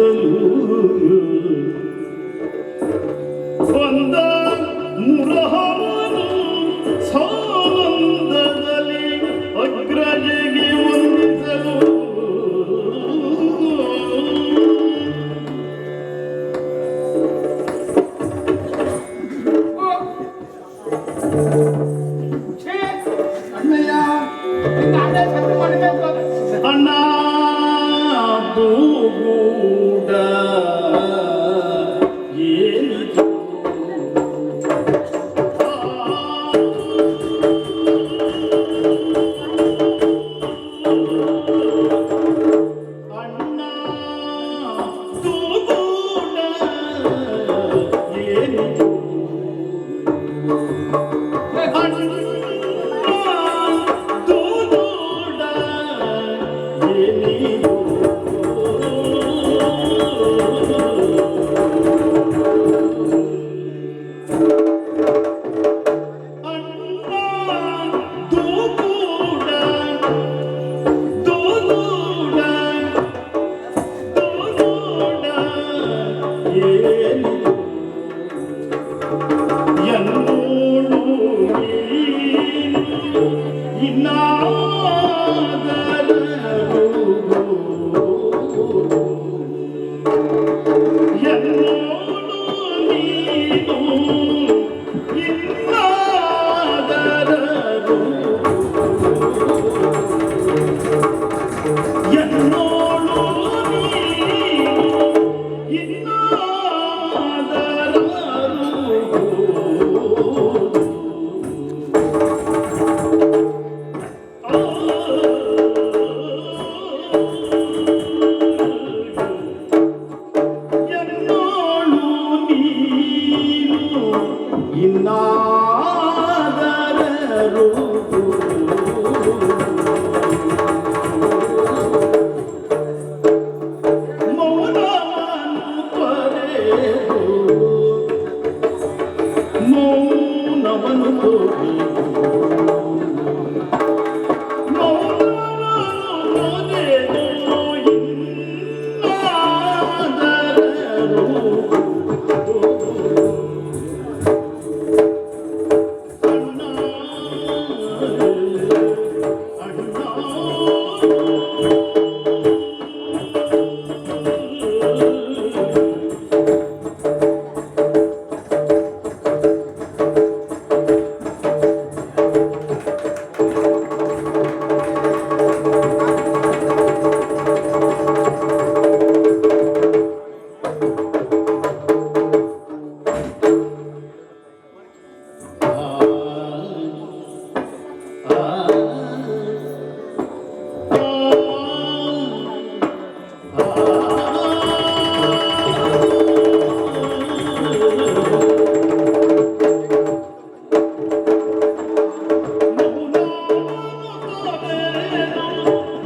salurun Yeah. మౌనమనుకో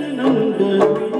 ಚೆನ್ನಿಗನೆ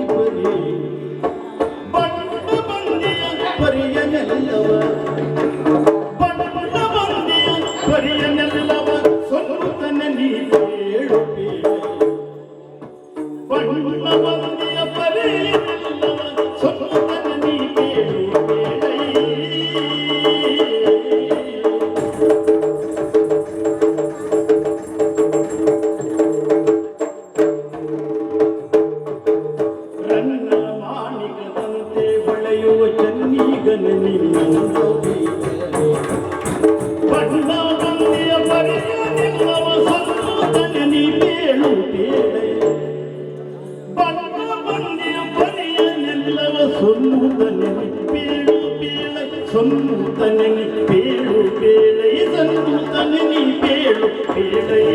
పేరు పేలై సంతుతని నీ పేరు పేలై.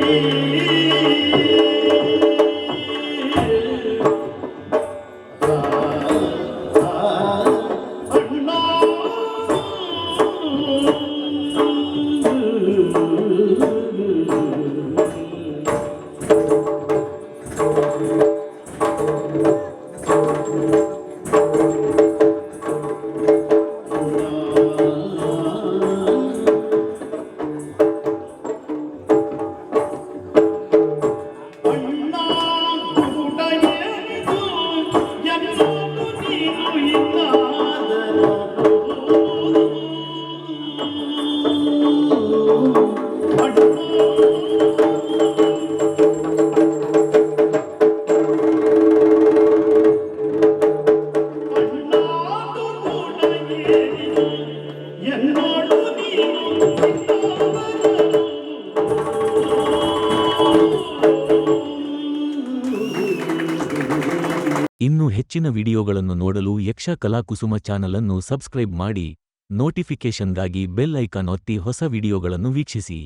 ಹೆಚ್ಚಿನ ವಿಡಿಯೋಗಳನ್ನು ನೋಡಲು ಯಕ್ಷ ಕಲಾಕುಸುಮ ಚಾನಲ್ ಅನ್ನು ಸಬ್ಸ್ಕ್ರೈಬ್ ಮಾಡಿ, ನೋಟಿಫಿಕೇಷನ್ಗಾಗಿ ಬೆಲ್ ಐಕಾನ್ ಒತ್ತಿ ಹೊಸ ವಿಡಿಯೋಗಳನ್ನು ವೀಕ್ಷಿಸಿ.